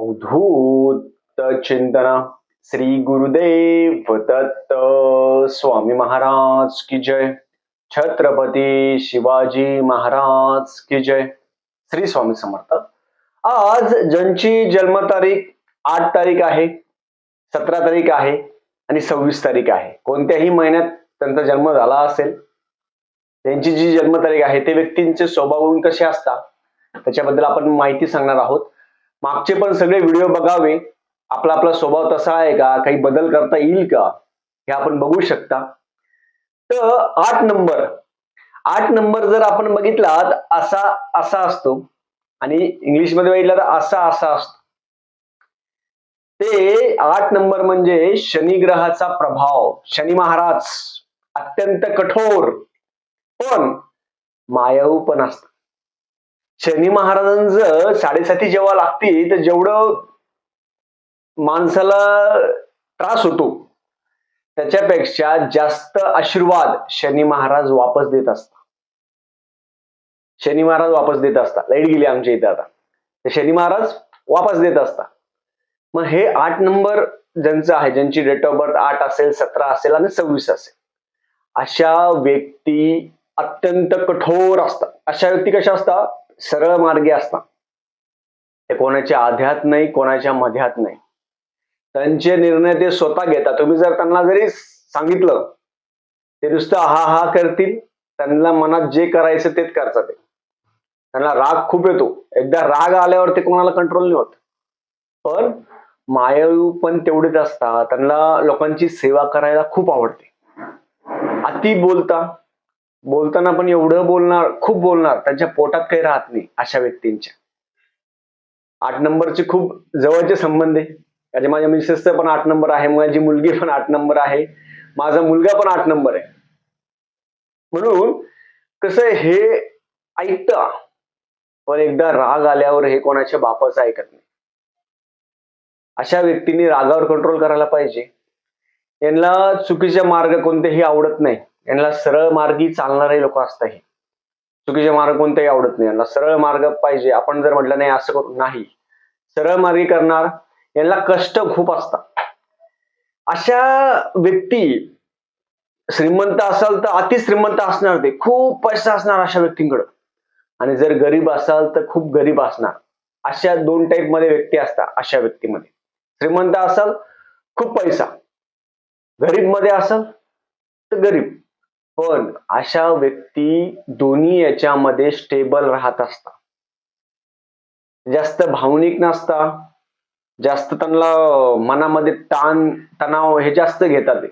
अवधूत चिंतन श्री गुरुदेव दत्त स्वामी महाराज की जय. छत्रपती शिवाजी महाराज की जय. श्री स्वामी समर्थ. आज ज्यांची जन्मतारीख आठ तारीख आहे सतरा तारीख आहे आणि सव्वीस तारीख आहे. कोणत्याही महिन्यात त्यांचा जन्म झाला असेल त्यांची जी जन्मतारीख आहे ते व्यक्तींचे स्वभाव कसे असतात त्याच्याबद्दल आपण माहिती सांगणार आहोत. मागचे पण सगळे व्हिडिओ बघावे. आपला आपला स्वभाव तसा आहे का? काही बदल करता येईल का? हे आपण बघू शकता. तर आठ नंबर आठ नंबर जर आपण बघितला तर असा असा असतो. आणि इंग्लिशमध्ये बघितला तर असा असा असतो. ते आठ नंबर म्हणजे शनी ग्रहाचा प्रभाव. शनी महाराज अत्यंत कठोर. पण मायाऊ पण असतात. शनी महाराजांचं साडेसाती जेव्हा लागते तर जेवढं माणसाला त्रास होतो त्याच्यापेक्षा जास्त आशीर्वाद शनी महाराज वापस देत असतात. शनी महाराज वापस देत असता लाइट गेली आमच्या इथे आता. तर शनी महाराज वापस देत असता मग हे आठ नंबर ज्यांचं आहे ज्यांची डेट ऑफ बर्थ आठ असेल सतरा असेल आणि सव्वीस असेल अशा व्यक्ती अत्यंत कठोर असतात. अशा व्यक्ती कशा असतात? सरळ मार्गी असतात. ते कोणाच्या आध्यात नाही कोणाच्या मध्यात नाही. त्यांचे निर्णय ते स्वतः घेतात. तुम्ही जर त्यांना जरी सांगितलं ते नुसतं हा हा करतील त्यांना मनात जे करायचं तेच करतात ते. त्यांना राग खूप येतो. एकदा राग आल्यावर ते कोणाला कंट्रोल नाही होत. पण मायाळू पण तेवढेच असतात. त्यांना लोकांची सेवा करायला खूप आवडते. अति बोलता बोलताना पण एवढं बोलणार खूप बोलणार त्यांच्या पोटात काही राहत नाही अशा व्यक्तींच्या. आठ नंबरचे खूप जवळचे संबंध आहे. म्हणजे माझ्या मिसेसचा पण आठ नंबर आहे माझी मुलगी पण आठ नंबर आहे माझा मुलगा पण आठ नंबर आहे. म्हणून कसं आहे, हे ऐकता पण एकदा राग आल्यावर हे कोणाच्या बापाचं ऐकत नाही. अशा व्यक्तींनी रागावर कंट्रोल करायला पाहिजे. यांना चुकीचे मार्ग कोणतेही आवडत नाही. यांना सरळ मार्गी चालणारे लोक असतात हे चुकीचे मार्ग कोणतेही आवडत नाही. यांना सरळ मार्ग पाहिजे. आपण जर म्हटलं नाही असं करू नाही. सरळ मार्गी करणार यांना कष्ट खूप असतात. अशा व्यक्ती श्रीमंत असाल तर अति श्रीमंत असणार ते. खूप पैसा असणार अशा व्यक्तींकडं. आणि जर गरीब असाल तर खूप गरीब असणार. अशा दोन टाईपमध्ये व्यक्ती असतात अशा व्यक्तीमध्ये. श्रीमंत असाल खूप पैसा. गरीबमध्ये असाल तर गरीब. पण अशा व्यक्ती दोन्ही याच्यामध्ये स्टेबल राहत असतात. जास्त भावनिक नसता जास्त त्यांना मनामध्ये ताण तणाव हे जास्त घेतात.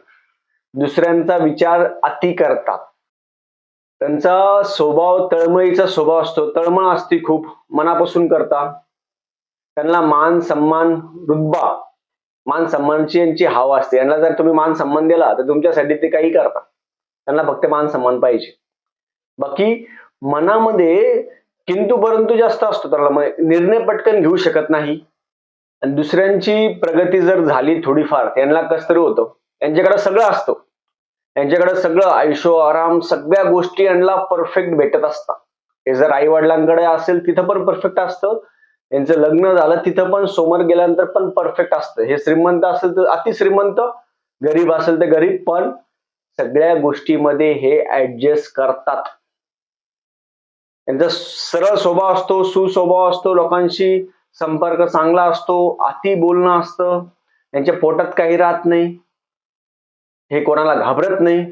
दुसऱ्यांचा विचार अति करतात. त्यांचा स्वभाव तळमळीचा स्वभाव असतो. तळमळ असते खूप मनापासून करतात त्यांना मान सन्मान रुतबा मान सन्मानची यांची हवा असते. यांना जर तुम्ही मान सन्मान दिला तर तुमच्यासाठी ते काही करतात. त्यांना फक्त मान सन्मान पाहिजे. बाकी मनामध्ये किंतु परंतु जास्त असतो त्याला मग निर्णय पटकन घेऊ शकत नाही. आणि दुसऱ्यांची प्रगती जर झाली थोडीफार त्यांना कस तरी होतं. यांच्याकडे सगळं असतं. यांच्याकडे सगळं आयुष्य आराम सगळ्या गोष्टी यांना परफेक्ट भेटत असतात. हे जर आई वडिलांकडे असेल तिथं पण परफेक्ट असतं. त्यांचं लग्न झालं तिथं पण समोर गेल्यानंतर पण परफेक्ट असतं. हे श्रीमंत असेल तर अतिश्रीमंत गरीब असेल तर गरीब पण सगळ्या गोष्टीमध्ये हे ऍडजस्ट करतात. त्यांचा सरळ स्वभाव असतो सुस्वभाव असतो लोकांशी संपर्क चांगला असतो अति बोलणं असतं त्यांच्या पोटात काही राहत नाही. हे कोणाला घाबरत नाही.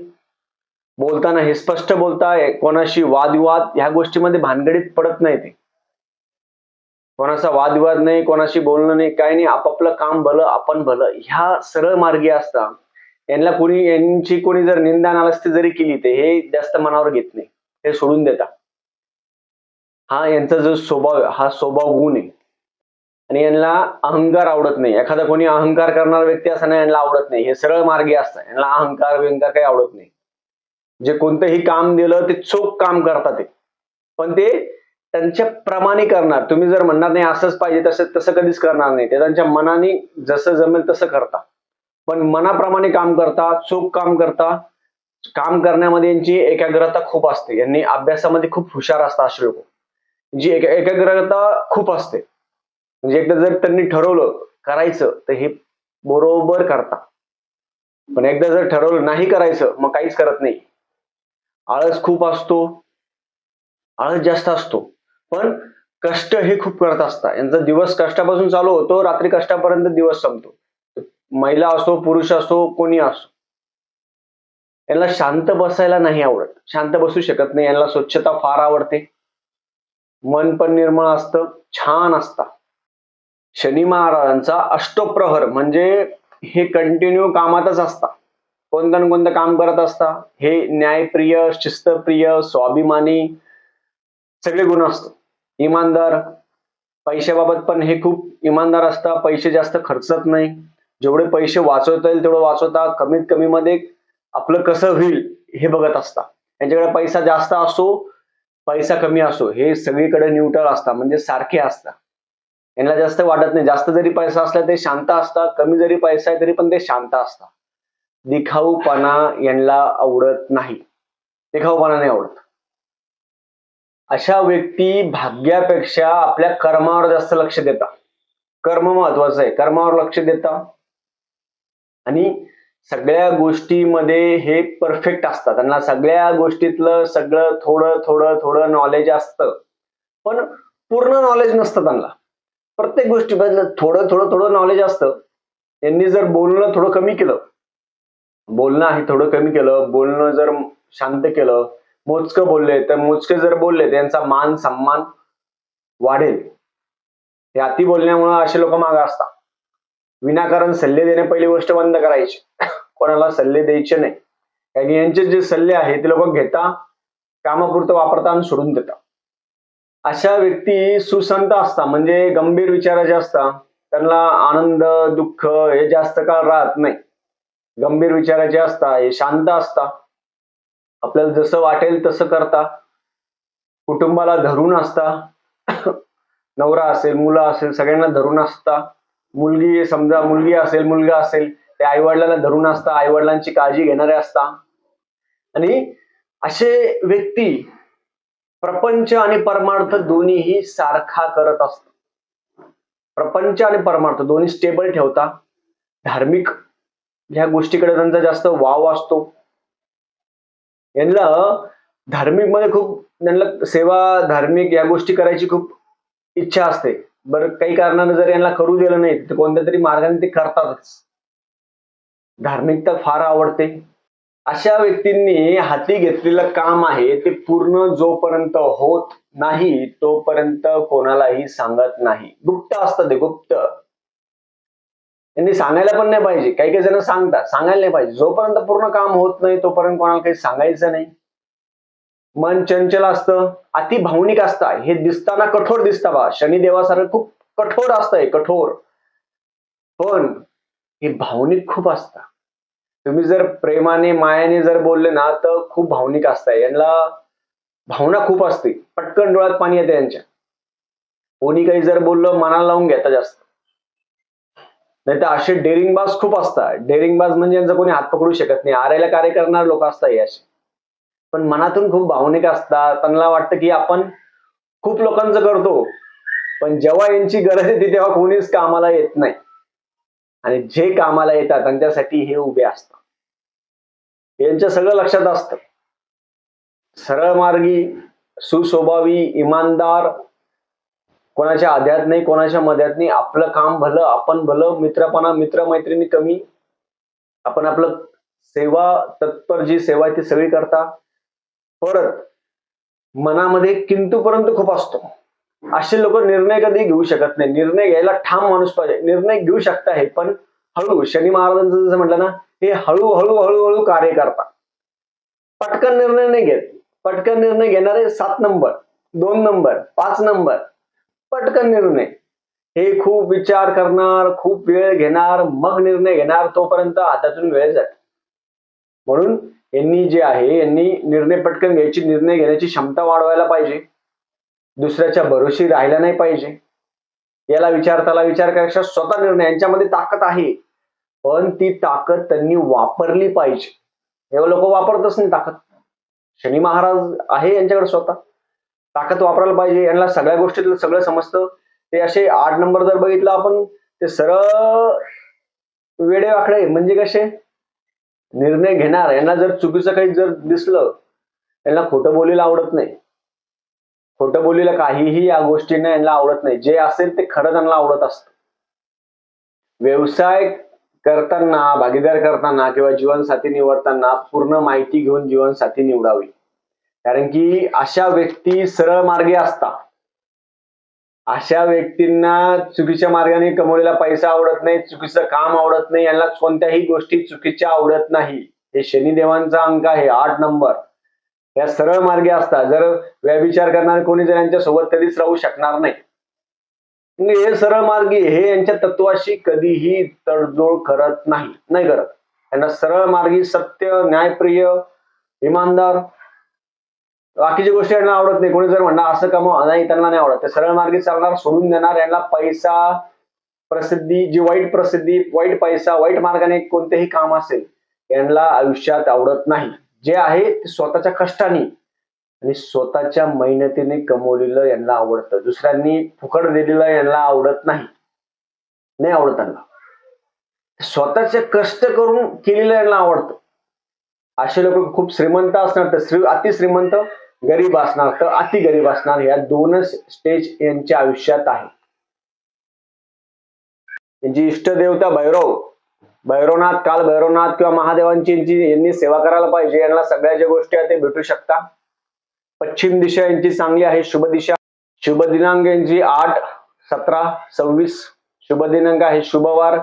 बोलताना हे स्पष्ट बोलताय कोणाशी वादविवाद ह्या गोष्टीमध्ये भानगडीत पडत नाही ते. कोणाचा वादविवाद नाही कोणाशी बोलणं नाही काही नाही आपापलं काम भलं आपण भलं. ह्या सरळ मार्गी असता. यांना कोणी यांची कोणी जर निंदा नालस्ती जरी केली ते हे जास्त मनावर घेत नाही. हे सोडून देतात. हा यांचा जो स्वभाव हा स्वभाव गुण आहे आणि यांना अहंकार आवडत नाही. एखादा कोणी अहंकार करणारा व्यक्ती असताना यांना आवडत नाही. हे सरळ मार्गी असतात यांना अहंकार विहंकार काही आवडत नाही. जे कोणतंही काम दिलं ते चोख काम करतात ते. पण ते त्यांच्या प्रमाणे करणार. तुम्ही जर म्हणणार नाही असंच पाहिजे तसं तसं कधीच करणार नाही. ते त्यांच्या मनाने जसं जमेल तसं करता पण मनाप्रमाणे काम करता चोख काम करता काम करण्यामध्ये यांची एकाग्रता खूप असते. यांनी अभ्यासामध्ये खूप हुशार असतात असे लोक. जी एक- एकाग्रता खूप असते. म्हणजे एकदा जर त्यांनी ठरवलं करायचं तर हे बरोबर करता. पण एकदा जर ठरवलं नाही करायचं मग काहीच करत नाही. आळस खूप असतो. आळस जास्त असतो. पण कष्ट हे खूप करत असतात. यांचा दिवस कष्टापासून चालू होतो रात्री कष्टापर्यंत दिवस संपतो. महिला असो पुरुष असो कोणी असो. यांना शांत बसायला नाही आवडत. शांत बसू शकत नाही. यांना स्वच्छता फार आवडते. मन पण निर्मळ असतं. छान असतं शनी महाराजांचा अष्टप्रहर म्हणजे हे कंटिन्यू कामातच असतात. कोणतं ना कोणतं काम करत असता हे न्यायप्रिय शिस्तप्रिय स्वाभिमानी सगळे गुण असतात. इमानदार. पैशाबाबत पण हे खूप इमानदार असतात. पैसे जास्त खर्चत नाही. जेवढे पैसे वाचवता येईल तेवढं वाचवता कमीत कमी मध्ये आपलं कसं होईल हे बघत असता. यांच्याकडे पैसा जास्त असो पैसा कमी असो हे सगळीकडे न्यूट्रल असतात म्हणजे सारखे असतात यांना जास्त वाटत नाही. जास्त जरी पैसा असला ते शांत असतात कमी जरी पैसा आहे तरी पण ते शांत असतात दिखाऊपणा यांना आवडत नाही. दिखाऊपणा नाही आवडत. अशा व्यक्ती भाग्यापेक्षा आपल्या कर्मावर जास्त लक्ष देतात कर्म महत्वाचं आहे. कर्मावर लक्ष देता. आणि सगळ्या गोष्टीमध्ये हे परफेक्ट असतात त्यांना सगळ्या गोष्टीतलं सगळं थोडं थोडं थोडं नॉलेज असतं. पण पूर्ण नॉलेज नसतं त्यांना. प्रत्येक गोष्टीबद्दल थोडं थोडं थोडं नॉलेज असतं. त्यांनी जर बोलणं थोडं कमी केलं बोलणं आहे थोडं कमी केलं बोलणं जर शांत केलं मोजकं बोलले तर मोजके जर बोलले त्यांचा मान सन्मान वाढेल. हे अति बोलण्यामुळे असे लोक मागे असतात. विनाकारण सल्ले देणे पहिली गोष्ट बंद करायची. कोणाला सल्ले द्यायचे नाही. कारण यांचे जे सल्ले आहेत ते लोक घेता कामापुरतं वापरता आणि सोडून देतात अशा व्यक्ती सुसंत असता म्हणजे गंभीर विचाराचे असतात त्यांना आनंद दुःख हे जास्त काळ राहत नाही. गंभीर विचाराचे असता हे शांत असता आपल्याला जसं वाटेल तसं करता कुटुंबाला धरून असता नवरा असेल मुलं असेल सगळ्यांना धरून असता मुलगी समजा मुलगी असेल मुलगा असेल ते आईवडिलांना धरून असता आईवडिलांची काळजी घेणारे असता. आणि असे व्यक्ती प्रपंच आणि परमार्थ दोन्हीही सारखा करत असत प्रपंच आणि परमार्थ दोन्ही स्टेबल ठेवता धार्मिक ह्या गोष्टीकडे त्यांचा जास्त वाव असतो. यांना धार्मिकमध्ये खूप त्यांना सेवा धार्मिक या गोष्टी करायची खूप इच्छा असते. बरं काही कारणानं जर यांना करू दिलं नाही तर कोणत्या तरी मार्गाने ते करतातच. धार्मिकता फार आवडते. अशा व्यक्तींनी हाती घेतलेलं काम आहे ते पूर्ण जोपर्यंत होत नाही तोपर्यंत कोणालाही सांगत नाही. गुप्त असतं ते गुप्त. त्यांनी सांगायला पण नाही पाहिजे. काही काही जण सांगतात सांगायला नाही पाहिजे. जोपर्यंत पूर्ण काम होत नाही तोपर्यंत कोणाला काही सांगायचं नाही. मन चंचल असतं अति भावनिक असतं. हे दिसताना कठोर दिसतं बा. शनिदेवासारखं खूप कठोर असतंय कठोर. पण हे भावनिक खूप असतं. तुम्ही जर प्रेमाने मायाने जर बोलले ना तर खूप भावनिक असताय यांना भावना खूप असते. पटकन डोळ्यात पाणी येते यांच्या. कोणी काही जर बोललं मनाला लावून घेता जास्त. नाही तर असे डेरिंगबाज खूप असतात. डेरिंगबाज म्हणजे यांचं कोणी हात पकडू शकत नाही. आरायला कार्य करणारे लोक असतात हे असे. पण मनातून खूप भावनिक असतात. त्यांना वाटतं की आपण खूप लोकांचं करतो पण जेव्हा यांची गरज येते तेव्हा कोणीच कामाला येत नाही. आणि जे कामाला येतात त्यांच्यासाठी हे उभे असतात. यांच्या सगळं लक्षात असतं. सरळ मार्गी सुस्वभावी इमानदार कोणाच्या आध्यात नाही कोणाच्या मध्यात नाही. आपलं काम भलं आपण भलं मित्रपणा मित्रमैत्रिणी कमी. आपण आपलं सेवा तत्पर जी सेवा आहे ती सगळी करता. परत मनामध्ये किंतूपर्यंत खूप असतो. असे लोक निर्णय कधी घेऊ शकत नाही. निर्णय घ्यायला ठाम माणूस पाहिजे. निर्णय घेऊ शकता हे पण हळू शनी महाराजांचं जसं म्हटलं ना हे हळूहळू हळूहळू कार्य करतात. पटकन निर्णय नाही घेत. पटकन निर्णय घेणारे सात नंबर दोन नंबर पाच नंबर पटकन निर्णय. हे खूप विचार करणार खूप वेळ घेणार मग निर्णय घेणार तोपर्यंत हातातून वेळ जाते. म्हणून यांनी जे आहे यांनी निर्णय पटकन घ्यायची निर्णय घेण्याची क्षमता वाढवायला पाहिजे. दुसऱ्याच्या भरोशी राहायला नाही पाहिजे. याला विचार त्याला विचार करायचा स्वतः निर्णय यांच्यामध्ये ताकद आहे. पण ती ताकद त्यांनी वापरली पाहिजे. हे लोक वापरतच नाही ताकद. शनी महाराज आहे यांच्याकडे स्वतः. ताकद वापरायला पाहिजे. यांना सगळ्या गोष्टीतलं सगळं समजतं. ते असे आठ नंबर जर बघितलं आपण ते सरळ वेडे वाकडे म्हणजे कसे? निर्णय घेणार यांना जर चुकीचं काही जर दिसलं यांना खोटं बोलीला आवडत नाही. खोटं बोलीला काहीही या गोष्टींना यांना आवडत नाही. जे असेल ते खरं त्यांना आवडत असतं. व्यवसाय करताना भागीदार करताना किंवा जीवनसाथी निवडताना पूर्ण माहिती घेऊन जीवनसाथी निवडावी. कारण की अशा व्यक्ती सरळ मार्गे असतात. अशा व्यक्तींना चुकीच्या मार्गाने कमवलेला पैसा आवडत नाही चुकीचं काम आवडत नाही यांना कोणत्याही गोष्टी चुकीच्या आवडत नाही. हे शनिदेवांचा अंक आहे आठ नंबर. या सरळ मार्गे असतात. जर व्यभिचार करणारे कोणी जर यांच्या सोबत कधीच राहू शकणार नाही. हे सरळ मार्गी हे यांच्या तत्वाशी कधीही तडजोड करत नाही. नाही करत. यांना सरळ मार्गी सत्य न्यायप्रिय इमानदार बाकीची गोष्टी यांना आवडत नाही. कोणी जर म्हणणार असं कमा नाही त्यांना नाही आवडत. ते सरळ मार्गी चालणार सोडून देणार. यांना पैसा प्रसिद्धी जी वाईट प्रसिद्धी वाईट पैसा वाईट मार्गाने कोणतेही काम असेल यांना आयुष्यात आवडत नाही. जे आहे ते स्वतःच्या कष्टाने आणि स्वतःच्या मेहनतीने कमवलेलं यांना आवडतं. दुसऱ्यांनी फुकट दिलेलं यांना आवडत नाही. नाही आवडत त्यांना. स्वतःचे कष्ट करून केलेलं यांना आवडतं. असे लोक खूप श्रीमंत असणार तर श्री अतिश्रीमंत गरीब असणार तर अति गरीब असणार या दोनच स्टेज यांच्या आयुष्यात आहे. यांची इष्टदेवता भैरव भैरवनाथ काल भैरवनाथ किंवा महादेवांची यांनी सेवा करायला पाहिजे यांना सगळ्या ज्या गोष्टी आहेत ते भेटू शकता. पश्चिम दिशा यांची चांगली आहे शुभ दिशा. शुभ दिनांक यांची आठ सतरा सव्वीस. शुभ दिनांक आहे शुभवार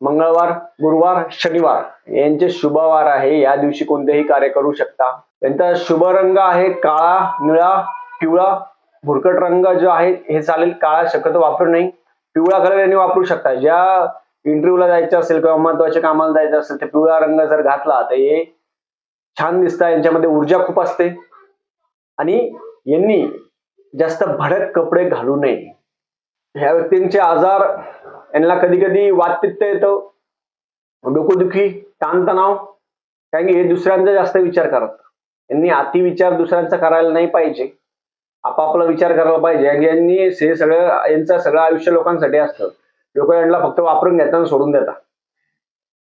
मंगळवार गुरुवार शनिवार. यांचे शुभवार आहे या दिवशी कोणतेही कार्य करू शकता. त्यांचा शुभ रंग आहे काळा निळा पिवळा. भुरकट रंग जो आहे हे चालेल. काळा शक्यतो वापरू नाही पिवळा कलर यांनी वापरू शकता. ज्या इंटरव्ह्यूला जायचं असेल किंवा महत्त्वाच्या कामाला जायचं असेल तर पिवळा रंग जर घातला तर हे छान दिसतं यांच्यामध्ये ऊर्जा खूप असते. आणि यांनी जास्त भडक कपडे घालू नये. ह्या व्यक्तींचे आजार यांना कधी कधी वातपित्त येतं. डोकोदुखी ताणतणाव. कारण की हे दुसऱ्यांचा जास्त विचार करत यांनी अति विचार दुसऱ्यांचा करायला नाही पाहिजे. आपापला विचार करायला पाहिजे. आणि यांनी हे सगळं यांचं सगळं आयुष्य लोकांसाठी असतं. लोक यांना फक्त वापरून घेतात सोडून देतात.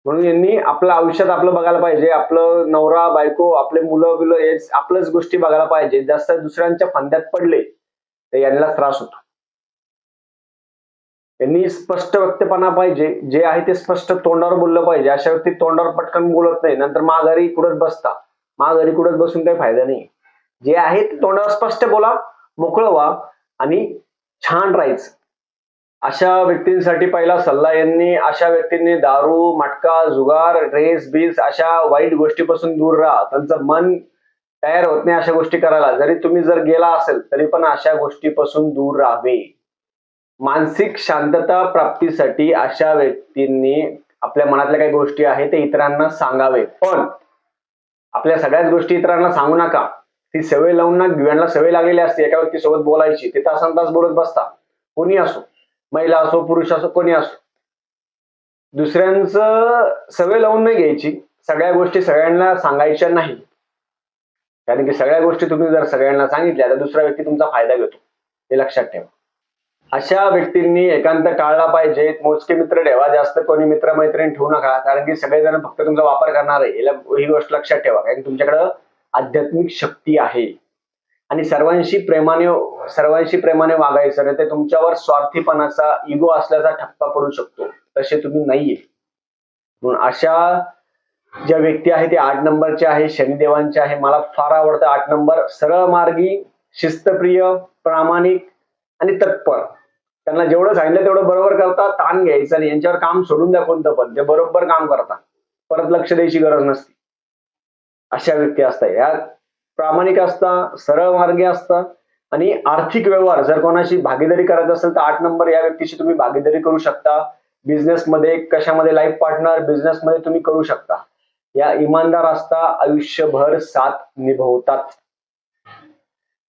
म्हणून यांनी आपलं आयुष्यात आपलं बघायला पाहिजे. आपलं नवरा बायको आपले मुलं बिलं हे आपलंच गोष्टी बघायला पाहिजे. जास्त दुसऱ्यांच्या फंद्यात पडले तर यांना त्रास होतो. यांनी स्पष्ट व्यक्तपणा पाहिजे. जे आहे ते स्पष्ट तोंडावर बोललं पाहिजे. अशा व्यक्ती तोंडावर पटकन बोलत नाही. नंतर माघारी कुठत बसता. माघारी कुठत बसून काही फायदा नाही जे आहे ते तोंडावर स्पष्ट बोला मोकळं व्हा आणि छान राहायचं. अशा व्यक्तींसाठी पहिला सल्ला यांनी अशा व्यक्तींनी दारू मटका जुगार ड्रेस बीस अशा वाईट गोष्टीपासून दूर राहा. त्यांचं मन तयार होत नाही अशा गोष्टी करायला. जरी तुम्ही जर गेला असेल तरी पण अशा गोष्टीपासून दूर राहावे. मानसिक शांतता प्राप्तीसाठी अशा व्यक्तींनी आपल्या मनातल्या काही गोष्टी आहेत ते इतरांना सांगावे. पण आपल्या सगळ्याच गोष्टी इतरांना सांगू नका. ती सवय लावून ना दिव्यांना सवय लागलेली असते एका व्यक्तीसोबत बोलायची ते तासन तास बोलत बसता कोणी असो महिला असो पुरुष असो कोणी असो. दुसऱ्यांचं सवय लावून नाही घ्यायची सगळ्या गोष्टी सगळ्यांना सांगायच्या नाही. कारण की सगळ्या गोष्टी तुम्ही जर सगळ्यांना सांगितल्या तर दुसरा व्यक्ती तुमचा फायदा घेतो. हे लक्षात ठेवा. अशा व्यक्तींनी एकांत टाळला पाहिजे. मोजके मित्र ठेवा. जास्त कोणी मित्रमैत्रिणी ठेवू नका. कारण की सगळेजण फक्त तुमचा वापर करणार आहे. याला ही गोष्ट लक्षात ठेवा. कारण तुमच्याकडं आध्यात्मिक शक्ती आहे. आणि सर्वांशी प्रेमाने सर्वांशी प्रेमाने वागायचं नाही ते तुमच्यावर स्वार्थीपणाचा इगो असल्याचा ठप्पा पडू शकतो. तसे तुम्ही नाहीये. म्हणून अशा ज्या व्यक्ती आहे ते आठ नंबरचे आहे शनिदेवांचे आहे. मला फार आवडतं आठ नंबर. सरळ मार्गी शिस्तप्रिय प्रामाणिक आणि तत्पर. त्यांना जेवढं सांगितलं तेवढं बरोबर करतात ताण घ्यायचं आणि यांच्यावर काम सोडून द्या कोणतं पण ते बरोबर काम करतात. परत लक्ष द्यायची गरज नसते. अशा व्यक्ती असतात. या प्रामाणिक असतात सरळ मार्गे असतात आणि आर्थिक व्यवहार जर कोणाशी भागीदारी करायचं असेल तर आठ नंबर या व्यक्तीशी तुम्ही भागीदारी करू शकता. बिझनेसमध्ये कशामध्ये लाईफ पार्टनर बिझनेसमध्ये तुम्ही करू शकता. या इमानदार असता आयुष्यभर साथ निभवतात.